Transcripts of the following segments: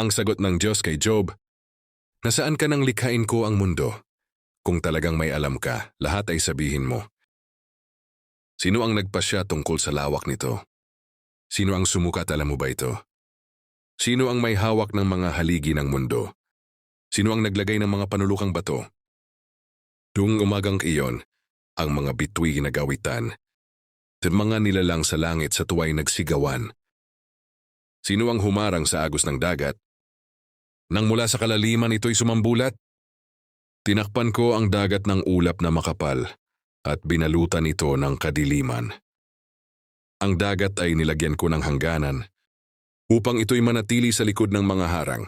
Ang sagot ng Diyos kay Job, Nasaan ka nang likhain ko ang mundo? Kung talagang may alam ka, lahat ay sabihin mo. Sino ang nagpasya tungkol sa lawak nito? Sino ang sumukat alam mo ba ito? Sino ang may hawak ng mga haligi ng mundo? Sino ang naglagay ng mga panulukang bato? Tuong umagang iyon, ang mga bituin na gawitan, mga nilalang sa langit sa tuway nagsigawan. Sino ang humarang sa agos ng dagat? Nang mula sa kalaliman ito'y sumambulat, tinakpan ko ang dagat ng ulap na makapal at binalutan ito ng kadiliman. Ang dagat ay nilagyan ko ng hangganan upang ito'y manatili sa likod ng mga harang.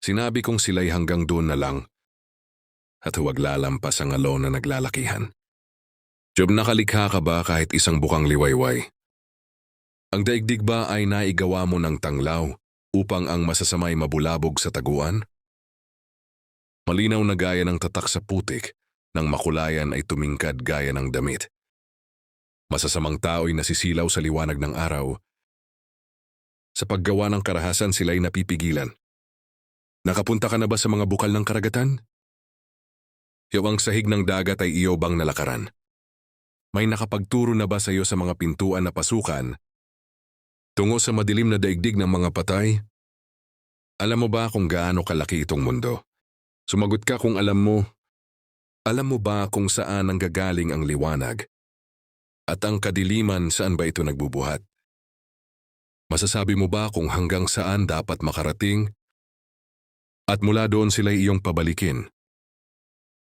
Sinabi kong sila'y hanggang doon na lang at huwag lalampas ang alon na naglalakihan. Job, nakalikha ka ba kahit isang bukang liwayway? Ang daigdig ba ay naigawa mo ng tanglaw upang ang masasamay mabulabog sa taguan? Malinaw na gaya ng tatak sa putik, nang makulayan ay tumingkad gaya ng damit. Masasamang tao'y nasisilaw sa liwanag ng araw. Sa paggawa ng karahasan sila'y napipigilan. Nakapunta ka na ba sa mga bukal ng karagatan? Yaw ang sahig ng dagat ay iyo bang nalakaran? May nakapagturo na ba sa iyo sa mga pintuan na pasukan? Tungo sa madilim na daigdig ng mga patay? Alam mo ba kung gaano kalaki itong mundo? Sumagot ka kung alam mo. Alam mo ba kung saan ang gagaling ang liwanag? At ang kadiliman saan ba ito nagbubuhat? Masasabi mo ba kung hanggang saan dapat makarating? At mula doon sila iyong pabalikin.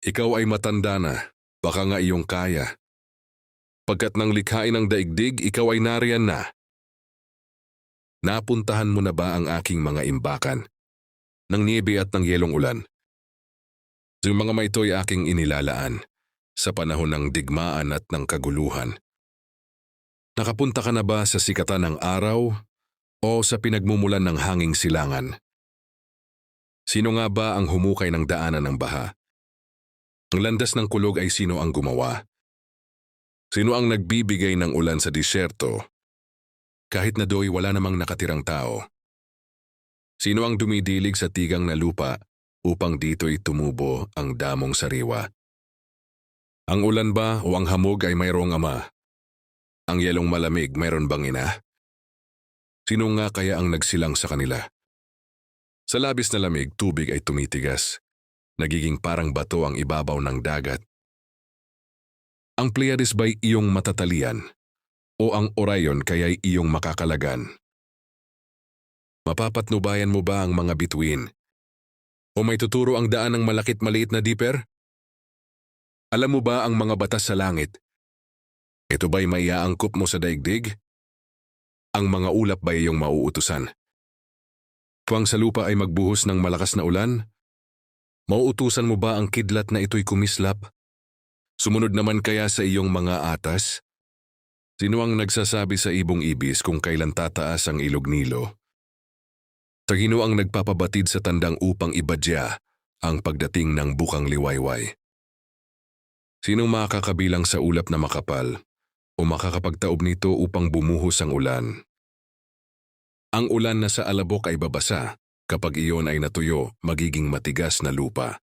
Ikaw ay matanda na, baka nga iyong kaya. Pagkat nang likhain ang daigdig, ikaw ay nariyan na. Napuntahan mo na ba ang aking mga imbakan? Ng niebe at ng yelong ulan? Yung mga may ito'y aking inilalaan sa panahon ng digmaan at ng kaguluhan. Nakapunta ka na ba sa sikatan ng araw o sa pinagmumulan ng hanging silangan? Sino nga ba ang humukay ng daanan ng baha? Ang landas ng kulog ay sino ang gumawa? Sino ang nagbibigay ng ulan sa disyerto? Kahit na do'y wala namang nakatirang tao. Sino ang dumidilig sa tigang na lupa upang dito'y tumubo ang damong sariwa? Ang ulan ba o ang hamog ay mayroong ama? Ang yelong malamig mayroon bang ina? Sino nga kaya ang nagsilang sa kanila? Sa labis na lamig, tubig ay tumitigas. Nagiging parang bato ang ibabaw ng dagat. Ang Pleiades ba'y iyong matatalian? O ang Orion kaya'y iyong makakalagan? Mapapatnubayan mo ba ang mga bituin? O may tuturo ang daan ng malakit maliit na dipper? Alam mo ba ang mga batas sa langit? Ito ba'y maiaangkop mo sa daigdig? Ang mga ulap ba iyong mauutusan? Kung sa lupa ay magbuhos ng malakas na ulan, mauutusan mo ba ang kidlat na ito'y kumislap? Sumunod naman kaya sa iyong mga atas? Sino ang nagsasabi sa ibong ibis kung kailan tataas ang ilog Nilo? Sino ang nagpapabatid sa tandang upang ibadya ang pagdating ng bukang liwayway? Sinong makakabilang sa ulap na makapal o makakapagtaob nito upang bumuhos ang ulan? Ang ulan na sa alabok ay babasa, kapag iyon ay natuyo, magiging matigas na lupa.